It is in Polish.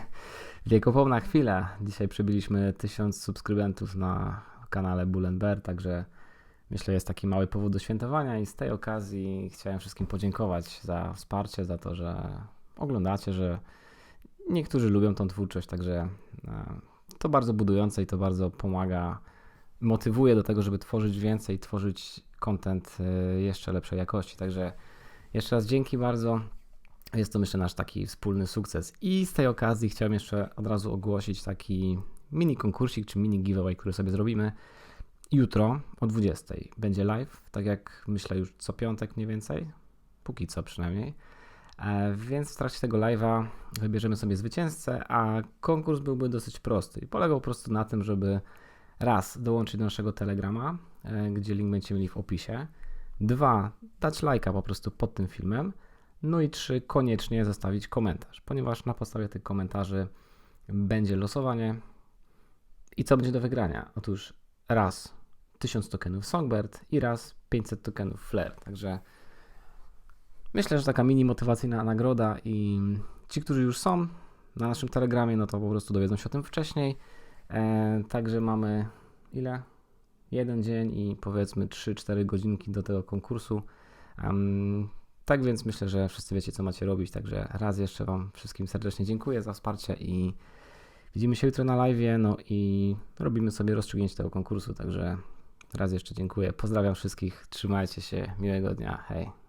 Wiekopomna chwila. Dzisiaj przybyliśmy 1000 subskrybentów na kanale Bullenberg, także myślę, jest taki mały powód do świętowania i z tej okazji chciałem wszystkim podziękować za wsparcie, za to, że oglądacie, że niektórzy lubią tą twórczość, także e, to bardzo budujące i to bardzo pomaga, motywuje do tego, żeby tworzyć więcej, tworzyć content e, jeszcze lepszej jakości. Także jeszcze raz dzięki bardzo. Jest to myślę nasz taki wspólny sukces. I z tej okazji chciałem jeszcze od razu ogłosić taki mini konkursik czy mini giveaway, który sobie zrobimy. Jutro o 20 będzie live, tak jak myślę już co piątek mniej więcej, póki co przynajmniej. E, Więc w trakcie tego live'a wybierzemy sobie zwycięzcę, a konkurs byłby dosyć prosty i polegał po prostu na tym, żeby raz dołączyć do naszego Telegrama, e, gdzie link będziecie mieli w opisie, dwa dać lajka po prostu pod tym filmem, no i trzy koniecznie zostawić komentarz, ponieważ na podstawie tych komentarzy będzie losowanie. I co będzie do wygrania? Otóż raz 1000 tokenów Songbird i raz 500 tokenów Flare. Także myślę, że taka mini motywacyjna nagroda i ci, którzy już są na naszym telegramie, no to po prostu dowiedzą się o tym wcześniej. E, także mamy ile? Jeden dzień i powiedzmy 3-4 godzinki do tego konkursu. Em, tak więc myślę, że wszyscy wiecie, co macie robić. Także raz jeszcze Wam wszystkim serdecznie dziękuję za wsparcie i widzimy się jutro na live. No i robimy sobie rozstrzygnięcie tego konkursu. Także raz jeszcze dziękuję. Pozdrawiam wszystkich. Trzymajcie się. Miłego dnia. Hej.